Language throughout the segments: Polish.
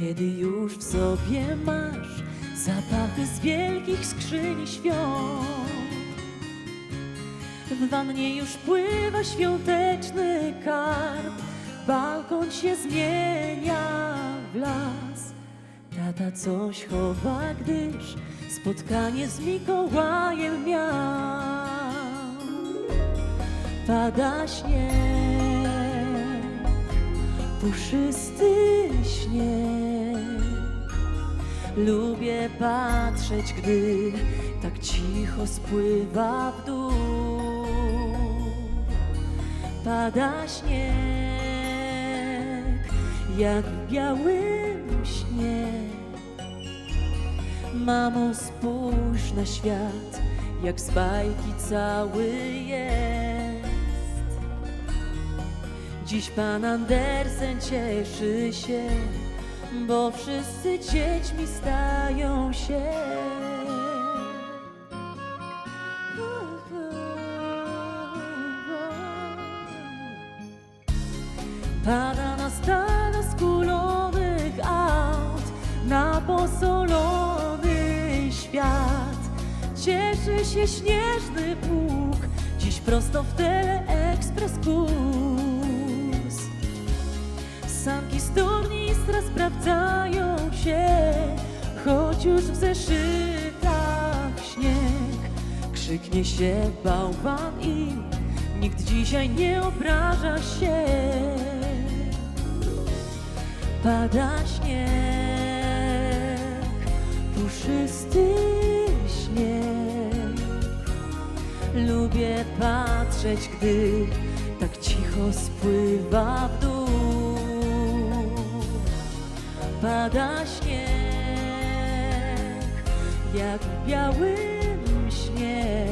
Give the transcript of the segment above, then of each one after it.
kiedy już w sobie masz zapachy z wielkich skrzyni świąt, w wannie już pływa świąteczny karp, balkon się zmienia w las. Tata coś chowa, gdyż spotkanie z Mikołajem miał. Pada śnieg, puszysty śnieg. Lubię patrzeć, gdy tak cicho spływa w dół. Pada śnieg, jak w białym śnie. Mamo, spójrz na świat, jak z bajki cały jest. Dziś pan Andersen cieszy się, bo wszyscy dziećmi stają się. Pada na stada skulonych aut, na posolony świat. Cieszy się śnieżny pług, dziś prosto w teleekspres kurs. Już w zeszytach śnieg. Krzyknie się bałwan i nikt dzisiaj nie obraża się. Pada śnieg, puszysty śnieg. Lubię patrzeć, gdy tak cicho spływa w dół. Pada śnieg, jak w białym śnie.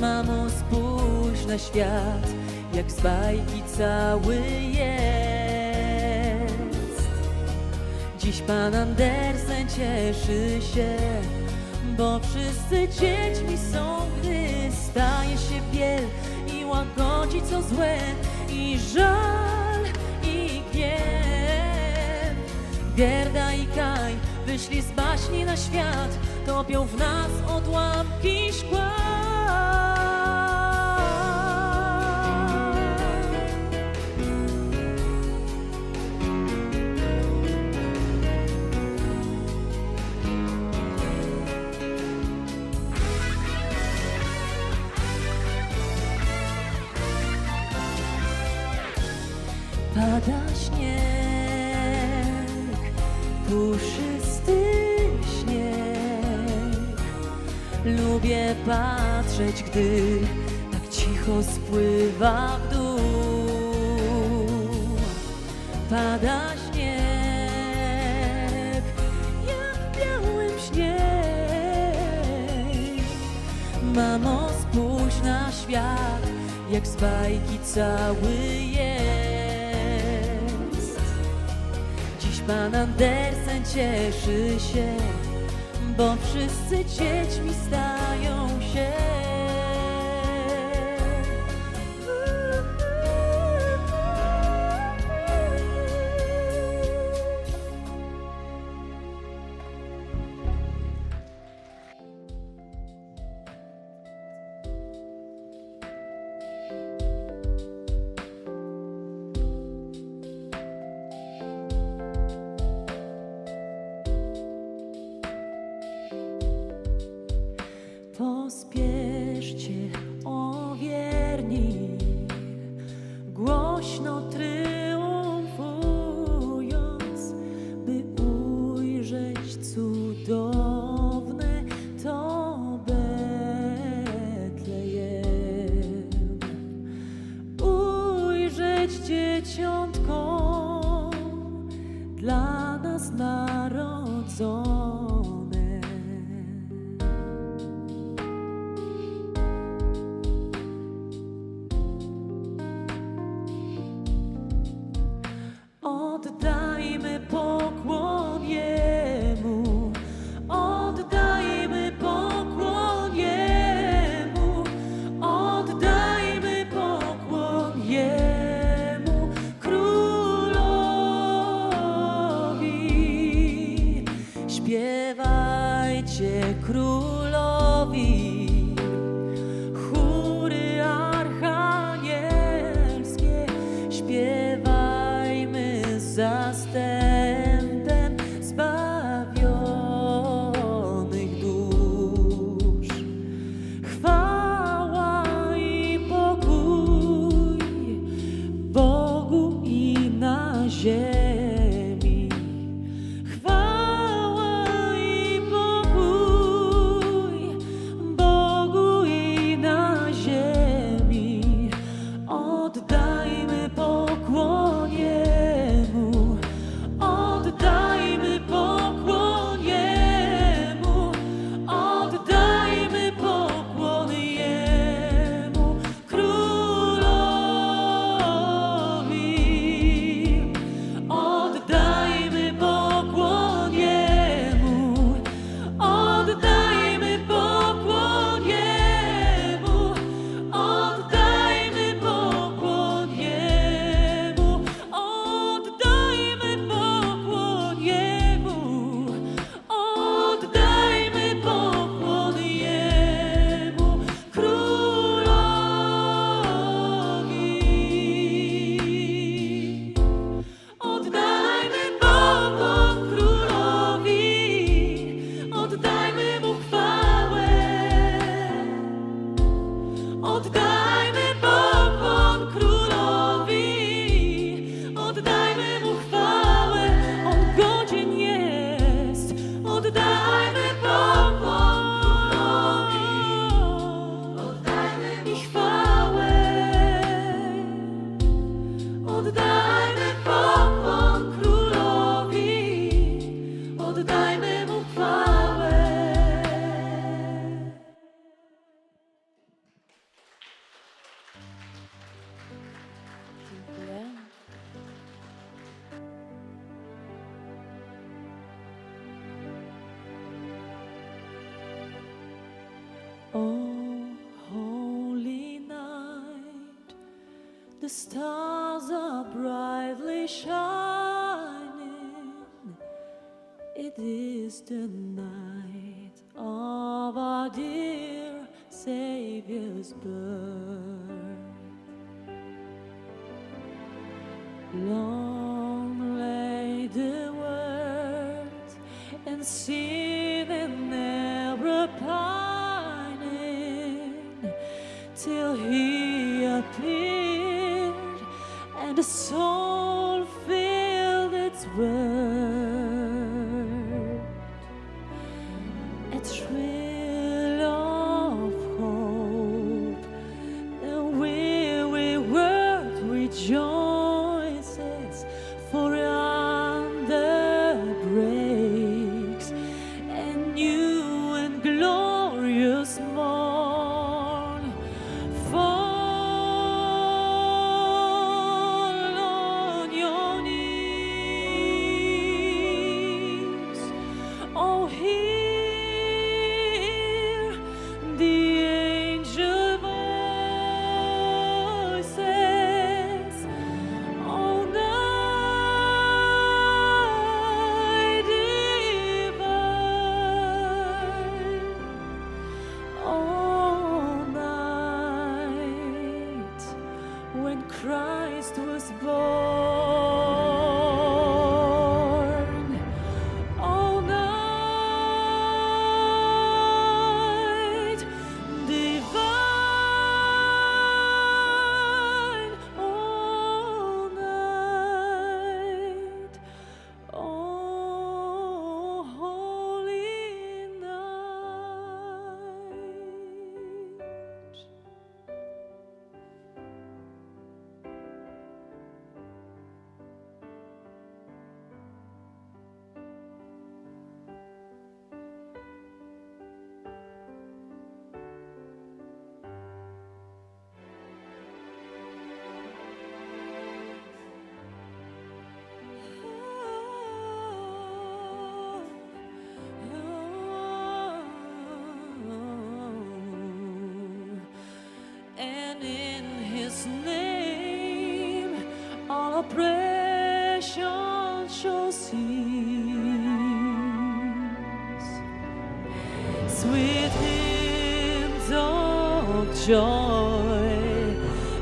Mamo, spójrz na świat, jak z bajki cały jest. Dziś pan Andersen cieszy się, bo wszyscy dziećmi są, gdy staje się biel i łagodzi co złe i żal i gniew. Gerda i Kaj wyszli z baśni na świat, topią w nas odłamki szkła. Pada śnieg, puszysty Lubię patrzeć, gdy tak cicho spływa w dół. Pada śnieg, jak w białym śnie. Mamo, spójrz na świat, jak z bajki cały jest. Dziś pan Andersen cieszy się bo wszyscy dziećmi stają się. stars are brightly shining. It is the night of our dear Savior's birth. Long lay the world and see. the soul. Oppression shall cease. Sweet hymns of joy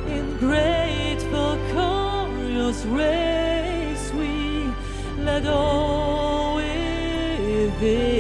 in grateful chorus raise we let all within